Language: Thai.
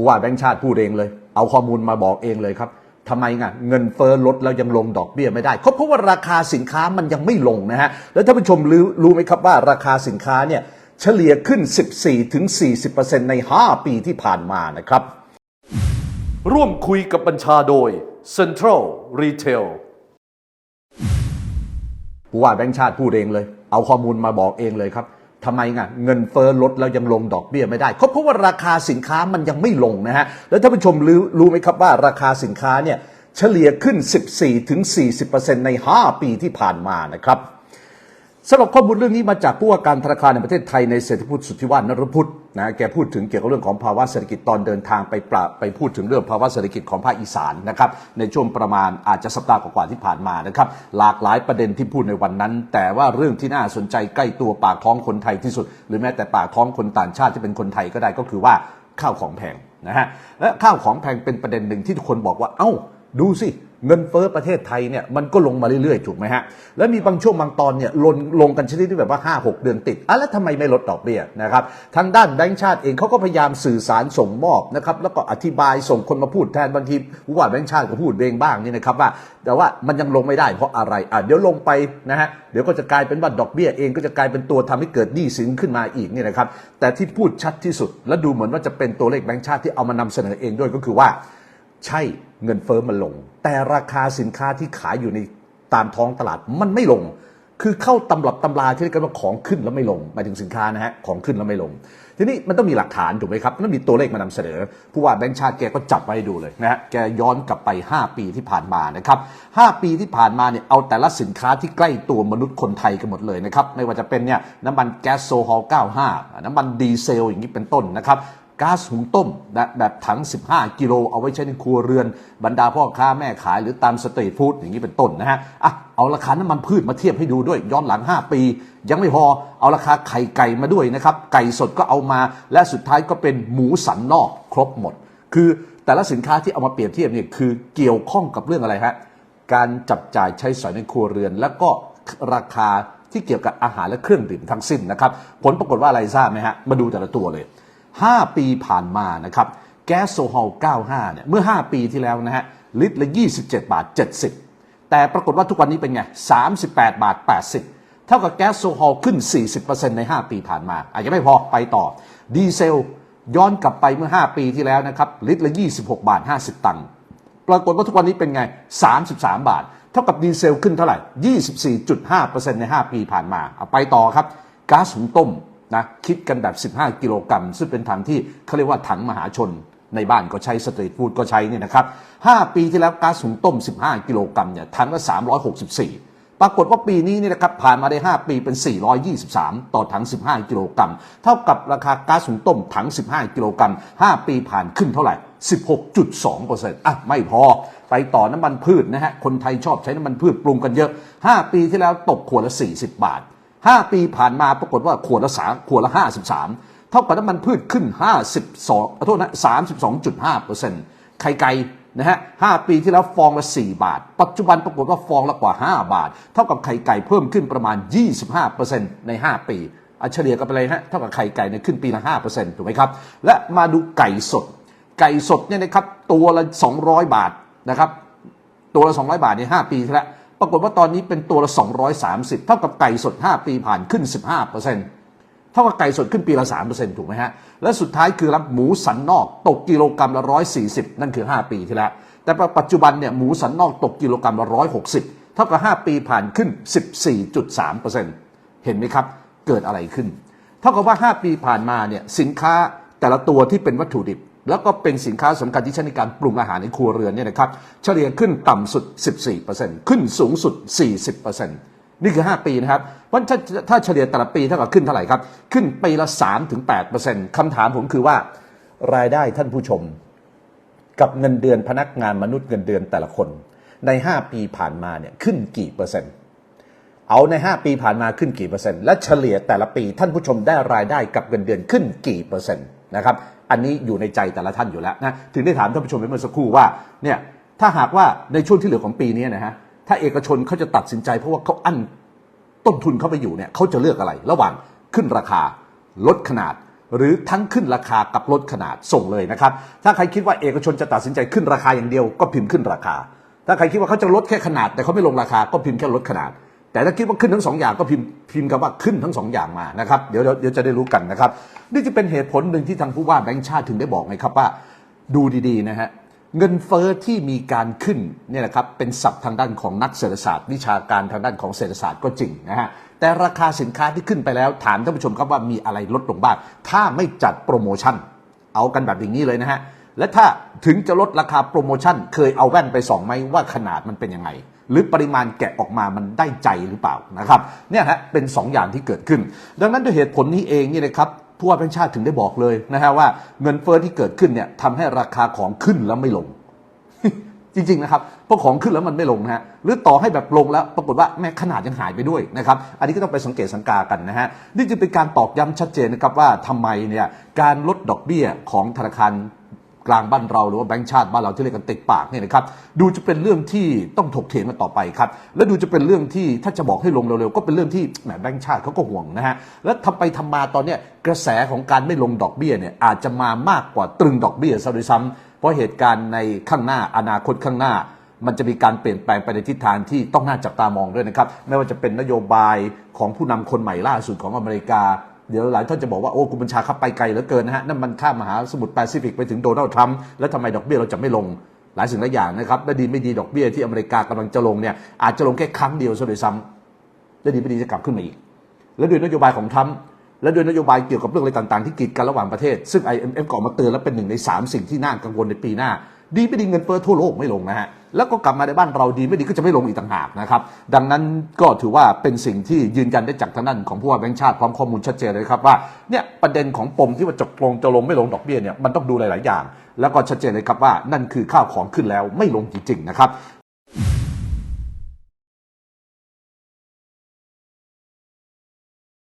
ผู้ว่าแบงค์ชาติพูดเองเลย เอาข้อมูลมาบอกเองเลยครับทำไมไงเงินเฟ้อลดแล้วยังลงดอกเบี้ยไม่ได้ก็เพราะว่าราคาสินค้ามันยังไม่ลงนะฮะแล้วท่านผู้ชมรู้รู้ไหมครับว่าราคาสินค้าเนี่ยเฉลี่ยขึ้น 14-40%ใน 5 ปีที่ผ่านมานะครับ ร่วมคุยกับบัญชาโดย Central Retail ผู้ว่าแบงค์ชาติพูดเองเลย เอาข้อมูลมาบอกเองเลยครับ ทำไมไงเงินเฟ้อลดแล้วยังลงดอกเบี้ยไม่ได้เขาเพราะว่าราคาสินค้ามันยังไม่ลงนะฮะแล้วท่านผู้ชมรู้รู้ไหมครับว่าราคาสินค้าเนี่ยเฉลี่ยขึ้น 14-40%ใน 5 ปีที่ผ่านมานะครับสำหรับข้อมูลเรื่องนี้มาจากผู้ว่าการธนาคารในประเทศไทยในเศรษฐพุทธสุทธิวานรพุทธ นะแกพูดถึงเกี่ยวกับเรื่องของภาวะเศรษฐกิจตอนเดินทางไปปราไปพูดถึงเรื่องภาวะเศรษฐกิจของภาคอีสานนะครับในช่วงประมาณอาจจะสัปดาห์กว่าที่ผ่านมานะครับหลากหลายประเด็นที่พูดในวันนั้น แต่ว่าเรื่องที่น่าสนใจใกล้ตัวปากท้องคนไทยที่สุด หรือแม้แต่ปากท้องคนต่างชาติที่เป็นคนไทยก็ได้ก็คือว่าข้าวของแพงนะฮะและข้าวของแพงเป็นประเด็นหนึ่งที่ทุกคนบอกว่าเอ้าดูสิ เงินเฟ้อประเทศไทยเนี่ยมันก็ลงมาเรื่อยๆ ถูกไหมฮะ แล้วมีบางช่วงบางตอนเนี่ยลงลงกันชนิดที่แบบว่า 5 6 เดือนติดอะแล้วทำไมไม่ลดดอกเบี้ยนะครับ ทางด้านแบงก์ชาติเองเขาก็พยายามสื่อสารส่งมอบนะครับ แล้วก็อธิบายส่งคนมาพูดแทนบางทีผู้ว่าแบงก์ชาติก็พูดเองบ้างนี่นะครับว่า แต่ว่ามันยังลงไม่ได้เพราะอะไรอะเดี๋ยวลงไปนะฮะเดี๋ยวก็จะกลายเป็นว่าดอกเบี้ยเองก็จะกลายเป็นตัวทำให้เกิดหนี้สินขึ้นมาอีกนี่นะครับ แต่ที่พูดชัดที่สุด และดูเหมือนว่าจะเป็นตัวเลขแบงก์ชาติที่เอามานำเสนอเองด้วยก็คือว่า ใช่ เงินเฟอ้อมันลง แต่ราคาสินค้าที่ขายอยู่ในตามท้องตลาดมันไม่ลง คือเข้าตำรับตำราที่เรียกกันว่าของขึ้นแล้วไม่ลงหมายถึงสินค้านะฮะของขึ้นแล้วไม่ลง ทีนี้มันต้องมีหลักฐานถูกไหมครับต้องมีตัวเลขมานำเสนอ ผู้ว่าแบงค์ชาติแกก็จับไว้ให้ดูเลยนะฮะแกย้อนกลับไป 5 ปีที่ผ่านมานะครับ5ปีที่ผ่านมาเนี่ยเอาแต่ละสินค้าที่ใกล้ตัวมนุษย์คนไทยกันหมดเลยนะครับไม่ว่าจะเป็นเนี่ยน้ำมันแก๊สโซฮอล95 น้ำมันดีเซลอย่างนี้เป็นต้นนะครับ ก๊าซหุงต้มนะแบบถัง 15 กิโล เอาไว้ใช้ในครัวเรือนบรรดาพ่อค้าแม่ขายหรือตามสตรีทฟู้ดอย่างนี้เป็นต้นนะฮะอะเอาราคาน้ำมันพืชมาเทียบให้ดูด้วยย้อนหลัง 5 ปี ยังไม่พอเอาราคาไข่ไก่มาด้วยนะครับ ไก่สดก็เอามา และสุดท้ายก็เป็นหมูสันนอกครบหมด คือแต่ละสินค้าที่เอามาเปรียบเทียบเนี่ยคือเกี่ยวข้องกับเรื่องอะไรฮะการจับจ่ายใช้สอยในครัวเรือน แล้วก็ราคาที่เกี่ยวกับอาหารและเครื่องดื่มทั้งสิ้นนะครับ ผลปรากฏว่าอะไรทราบไหมฮะ มาดูแต่ละตัวเลย 5 ปีผ่านมานะครับแก๊สโซฮอล 95 เนี่ย เมื่อ 5 ปีที่แล้วนะฮะ ลิตรละ 27 บาท 70 แต่ปรากฏว่าทุกวันนี้เป็นไง 38 บาท 80 เท่ากับแก๊สโซฮอลขึ้น 40%ใน 5 ปีผ่านมา อาจจะไม่พอไปต่อ ดีเซลย้อนกลับไปเมื่อ 5 ปีที่แล้วนะครับ ลิตรละ 26 บาท 50 ตังค์ ปรากฏว่าทุกวันนี้เป็นไง 33 บาท เท่ากับดีเซลขึ้นเท่าไหร่ 24.5%ใน 5 ปีผ่านมา เอาไปต่อครับ ก๊าซหุงต้ม นะคิดกันแบบ 15 กิโลกรัม ซึ่งเป็นถังที่เขาเรียกว่าถังมหาชน ในบ้านก็ใช้สตรีทฟู้ดก็ใช้เนี่ยนะครับ 5 ปีที่แล้วก๊าซหุงต้ม 15 กิโลกรัมเนี่ยถังละ364 ปรากฏว่าปีนี้เนี่ยนะครับผ่านมาได้ 5 ปีเป็น 423 ต่อถัง 15 กิโลกรัม เท่ากับราคาก๊าซหุงต้มถัง 15 กิโลกรัม 5 ปีผ่านขึ้นเท่าไหร่ 16.2%อะไม่พอไปต่อน้ำมันพืชนะฮะคนไทยชอบใช้น้ำมันพืชปรุงกันเยอะ 5 ปีที่แล้วตกขวดละ 40 บาท 5 ปีผ่านมาปรากฏว่าขวดละสามขวดละ 53 เท่ากับน้ำมันพืชขึ้น 52ขอโทษนะ32.5%ไข่ไก่นะฮะ5ปีที่แล้วฟองละ 4 บาท ปัจจุบันปรากฏว่าฟองละกว่า 5 บาท เท่ากับไข่ไก่เพิ่มขึ้นประมาณ 25%ใน 5 ปีอัเฉลี่ยกันไปเลยฮะเท่ากับไข่ไก่เนี่ยขึ้นปีละ5%ถูกไหมครับ และมาดูไก่สด ไก่สดเนี่ยนะครับตัวละ 200 บาทนะครับตัวละ 200 บาทเนี่ย5ปีที่แล้ว ปรากฏว่าตอนนี้เป็นตัวละ 230 เท่ากับไก่สด 5 ปีผ่านขึ้น 15%เท่ากับไก่สดขึ้นปีละ 3%ถูกไหมฮะ และสุดท้ายคือรับหมูสันนอกตกกิโลกรัมละ 140 นั่นคือ 5 ปีที่แล้ว แต่ปัจจุบันเนี่ยหมูสันนอกตกกิโลกรัมละ 160 เท่ากับ 5 ปีผ่านขึ้น 14.3%เห็นไหมครับ เกิดอะไรขึ้น เท่ากับว่า 5 ปีผ่านมาเนี่ยสินค้าแต่ละตัวที่เป็นวัตถุดิบ แล้วก็เป็นสินค้าสำคัญที่ใช้ในการปรุงอาหารในครัวเรือนเนี่ยนะครับเฉลี่ยขึ้นต่ำสุด 14%ขึ้นสูงสุด 40%นี่คือ 5 ปีนะครับเพราถ้าถ้าเฉลี่ยแต่ละปีเท่ากับขึ้นเท่าไหร่ครับ ขึ้นปีละ 3-8%คำถามผมคือว่ารายได้ท่านผู้ชม กับเงินเดือนพนักงานมนุษย์เงินเดือนแต่ละคน ใน 5 ปีผ่านมาเนี่ยขึ้นกี่เปอร์เซ็นต์ เอาใน 5 ปีผ่านมาขึ้นกี่เปอร์เซ็นต์และเฉลี่ยแต่ละปีท่านผู้ชมได้รายได้กับเงินเดือนขึ้นกี่เปอร์เซ็นต์นะครับอันนี้อยู่ในใจแต่ละท่านอยู่แล้วนะถึงได้ถามท่านผู้ชมไปเมื่อสักครู่ว่าเนี่ยถ้าหากว่าในช่วงที่เหลือของปีนี้นะฮะถ้าเอกชนเขาจะตัดสินใจเพราะว่าเขาอั้นต้นทุนเข้าไปอยู่เนี่ยเขาจะเลือกอะไร ระหว่างขึ้นราคาลดขนาด หรือทั้งขึ้นราคากับลดขนาดส่งเลยนะครับ ถ้าใครคิดว่าเอกชนจะตัดสินใจขึ้นราคาอย่างเดียวก็พิมพ์ขึ้นราคา ถ้าใครคิดว่าเขาจะลดแค่ขนาด แต่เขาไม่ลงราคาก็พิมพ์แค่ลดขนาด แต่ถ้าคิดว่าขึ้นทั้งสองอย่างก็พิมพ์พิมพ์คำว่าขึ้นทั้งสองอย่างมานะครับเดี๋ยวเดี๋ยวจะได้รู้กันนะครับนี่จะเป็นเหตุผลหนึ่งที่ทางผู้ว่าแบงค์ชาติถึงได้บอกไงครับว่าดูดีๆนะฮะเงินเฟอ้อที่มีการขึ้นเนี่ยนะครับเป็นศัพท์ทางด้านของนักเศรษฐศาสตร์ วิชาการทางด้านของเศรษฐศาสตร์ก็จริงนะฮะแต่ราคาสินค้าที่ขึ้นไปแล้วถามท่านผู้ชมครับว่ามีอะไรลดลงบ้างถ้าไม่จัดโปรโมชั่น เอากันแบบอย่างนี้เลยนะฮะและถ้าถึงจะลดราคาโปรโมชั่น เคยเอาแว่นไปส่องไหมว่าขนาดมันเป็นยังไง หรือปริมาณแกะออกมามันได้ใจหรือเปล่านะครับเนี่ยฮะเป็น 2 อย่างที่เกิดขึ้น ดังนั้นด้วยเหตุผลนี้เองนี่นะครับผู้ว่าแบงค์ชาติถึงได้บอกเลยนะฮะว่าเงินเฟ้อที่เกิดขึ้นเนี่ยทำให้ราคาของขึ้นแล้วไม่ลง จริง ๆ นะครับเพราะของขึ้นแล้วมันไม่ลงนะฮะหรือต่อให้แบบลงแล้วปรากฏว่าแม้ขนาดยังหายไปด้วยนะครับอันนี้ก็ต้องไปสังเกตสังกากันนะฮะนี่จะเป็นการตอกย้ำชัดเจนนะครับว่าทำไมเนี่ยการลดดอกเบี้ยของธนาคาร กลางบ้านเราหรือว่าแบงก์ชาติบ้านเราที่เรียกกันติดปากเนี่ยนะครับดูจะเป็นเรื่องที่ต้องถกเถียงกันต่อไปครับและดูจะเป็นเรื่องที่ถ้าจะบอกให้ลงเร็วๆก็เป็นเรื่องที่แหมแบงก์ชาติเขาก็ห่วงนะฮะแล้วทำไปทำมาตอนเนี้ยกระแสของการไม่ลงดอกเบี้ยเนี่ยอาจจะมามากกว่าตรึงดอกเบี้ยซะด้วยซ้ำเพราะเหตุการณ์ในข้างหน้าอนาคตข้างหน้ามันจะมีการเปลี่ยนแปลงไปในทิศทางที่ต้องน่าจับตามองด้วยนะครับ ไม่ว่าจะเป็นนโยบายของผู้นำคนใหม่ล่าสุดของอเมริกา เดี๋ยวหลายท่านจะบอกว่า โอ้คุณบัญชาขับไปไกลเหลือเกินนะฮะนั่นมันข้ามมหาสมุทรแปซิฟิกไปถึงโดนัลด์ทรัมป์แล้วทำไมดอกเบี้ยเราจะไม่ลงหลายสิ่งหลายอย่างนะครับและดีไม่ดีดอกเบี้ยที่อเมริกากำลังจะลงเนี่ยอาจจะลงแค่ครั้งเดียวซะด้วยซ้ำและดีไม่ดีจะกลับขึ้นมาอีก และด้วยนโยบายของทรัมป์และด้วยนโยบายเกี่ยวกับเรื่องอะไรต่างๆ ที่กีดกันระหว่างประเทศ ซึ่ง IMF ก็ออกมาเตือนและเป็นหนึ่งใน 3 สิ่งที่น่ากังวลในปีหน้า ดีไม่ดีเงินเฟ้อทั่วโลกไม่ลงนะฮะแล้วก็กลับมาในบ้านเราดีไม่ดีก็จะไม่ลงอีกต่างหากนะครับ ดังนั้นก็ถือว่าเป็นสิ่งที่ยืนยันได้จากทางด้านของผู้ว่าแบงค์ชาติพร้อมข้อมูลชัดเจนเลยครับว่าเนี่ยประเด็นของปมที่ว่าจะลงจะลงไม่ลงดอกเบี้ยเนี่ยมันต้องดูหลาย ๆ อย่าง แล้วก็ชัดเจนเลยครับว่านั่นคือข้าวของขึ้นแล้วไม่ลงจริง ๆ นะครับ